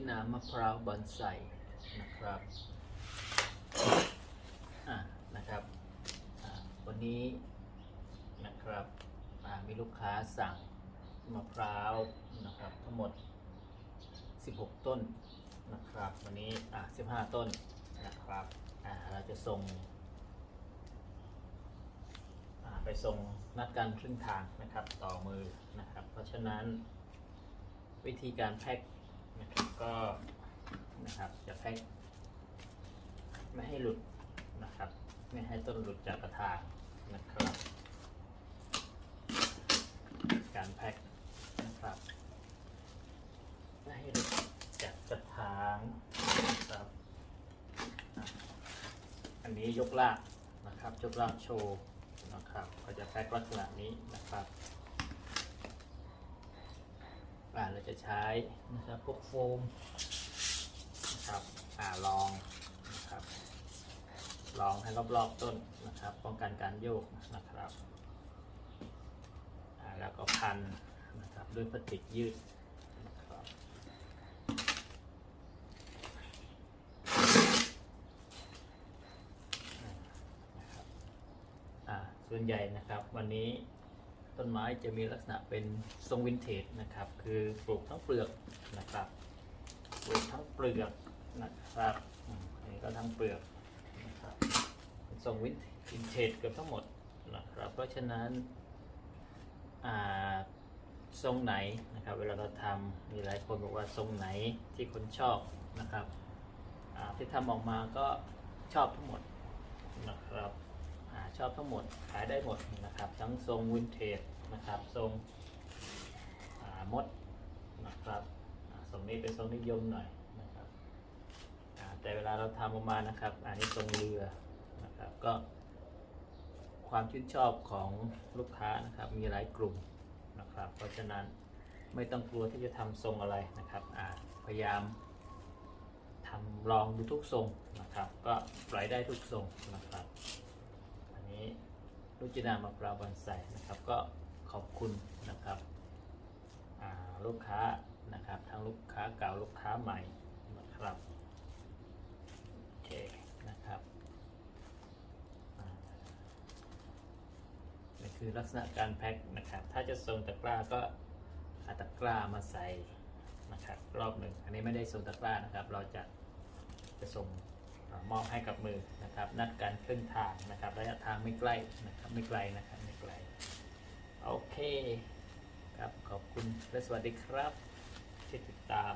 จินามะพร้าวบอนไซนะครับอะนะครับวันนี้นะครับอะมีลูกค้าสั่งมะพร้าวนะครับทั้งหมด 16 ต้นนะครับ วันนี้อะ15 ต้นนะครับอะเราจะส่งอะไปส่งนัดกันครึ่งทางนะครับต่อมือนะครับ เพราะฉะนั้นวิธีการแพ็ค นะครับก็นะครับจะแพ็คไม่ให้หลุดนะครับ ไม่ให้ต้นหลุดจากกระถางนะครับ การแพ็คนะครับไม่ให้หลุดจากกระถางนะครับ อันนี้ยกลากนะครับยกลากโชว์นะครับ ก็จะแพ็คลักษณะนี้นะครับ อ่าเราจะใช้นะครับพวกโฟมนะครับอ่าลองนะครับลองให้รอบๆต้นนะครับป้องกันการโยกนะครับอ่าแล้วก็พันนะครับด้วยพลาสติกยืดนะครับอ่านะครับอ่าส่วนใหญ่นะครับวันนี้ ต้นไม้จะมีลักษณะเป็นทรงวินเทจนะครับ คือปลูกทั้งเปลือกนะครับ ปลูกทั้งเปลือกนะครับอันนี้ก็ทั้งเปลือกนะครับทรงวินเทจเกือบทั้งหมดนะครับ เพราะฉะนั้นทรงไหนนะครับ เวลาเราทำมีหลายคนบอกว่าทรงไหนที่คนชอบนะครับที่ทำออกมาก็ชอบทั้งหมดนะครับ ชอบทั้งหมดขายได้หมดนะครับ ทั้งทรงวินเทจนะครับ ทรงมดนะครับทรงนี้เป็นทรงนิยมหน่อยนะครับแต่เวลาเราทำออกมานะครับ อันนี้ทรงเรือนะครับก็ความชื่นชอบของลูกค้านะครับ มีหลายกลุ่มนะครับ เพราะฉะนั้นไม่ต้องกลัวที่จะทำทรงอะไรนะครับพยายามทำลองดูทุกทรงนะครับ ก็ปล่อยได้ทุกทรงนะครับ รุจินามะพร้าวบอนไซนะครับ ก็ขอบคุณนะครับลูกค้านะครับทั้งลูกค้าเก่าลูกค้าใหม่นะครับโอเคนะครับนี่คือลักษณะการแพ็คนะครับ ถ้าจะทรงตะกร้าก็อาตะกร้ามาใส่นะครับรอบหนึ่งอันนี้ไม่ได้ทรงตะกร้านะครับ เราจะจะส่ง มอบให้กับมือนะครับ นัดกันครึ่งทางนะครับ ระยะทางไม่ใกล้นะครับไม่ไกลนะครับไม่ไกลโอเคครับขอบคุณและสวัสดีครับที่ติดตาม